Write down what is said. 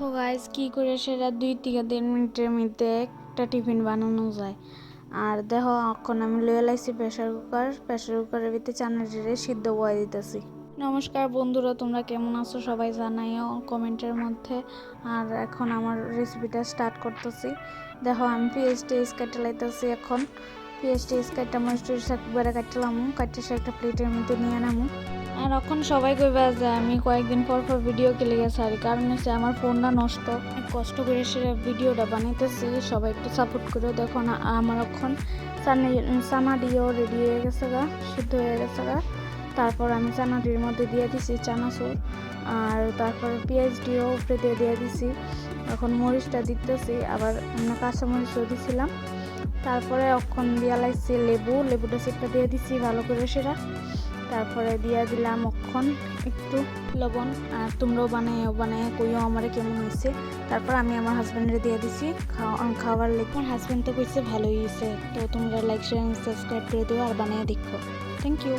দেখো গাইজ কি করে সেটা দুই থেকে তিন মিনিটের মধ্যে একটা টিফিন বানানো যায়। আর দেখো, এখন আমি লয়ে লাইছি প্রেশার কুকার প্রেশার কুকারের ভিতরে চানা জিরে সিদ্ধ বয়ে দিতেছি। নমস্কার বন্ধুরা, তোমরা কেমন আছো? সবাই জানাইও কমেন্টের মধ্যে। আর এখন আমার রেসিপিটা স্টার্ট করতেছি। দেখো, আমি পেঁয়াজ টেস্ট কেটে লাইতেছি এখন। পেঁয়াজ টেস্ট কাটটা টরিচ একবারে কাটলাম। কাটতে সে একটা প্লেটের মধ্যে নিয়ে নামু। আর এখন সবাই কইবা যে আমি কয়েকদিন পর পর ভিডিও কেলে গেছি। আর কারণ হচ্ছে আমার ফোনটা নষ্ট। কষ্ট করে সে ভিডিওটা বানাইতেছি। সবাই একটু সাপোর্ট করে দেখো না, আমার এখন চানা দিয়েও রেডি হয়ে গেছে গা সিদ্ধ হয়ে গেছে গা। তারপর আমি চানাটির মধ্যে দিয়ে দিছি চানাচুর। আর তারপর পেঁয়াজ দিয়েও উপরে দিয়ে দিয়ে দিছি। এখন মরিচটা দিতেছি, আবার কাঁচা মরিচও দিছিলাম। তারপরে অক্ষণ দিয়া লাগছে লেবু। লেবুটা সেটা দিয়ে দিছি ভালো করে সেটা তারপরে দিয়া দিলাম অক্ষণ একটু লবণ। আর তোমরাও বানাইও বানাই কইও আমার কেমন হয়েছে। তারপর আমি আমার হাজব্যান্ডের দিয়ে দিছি খাওয়া খাওয়ার লেগে। আমার হাজব্যান্ড তো কইছে ভালোই হয়েছে তো তোমরা লাইক শেয়ার সাবস্ক্রাইব করে দিও আর বানিয়ে দেখো। Thank you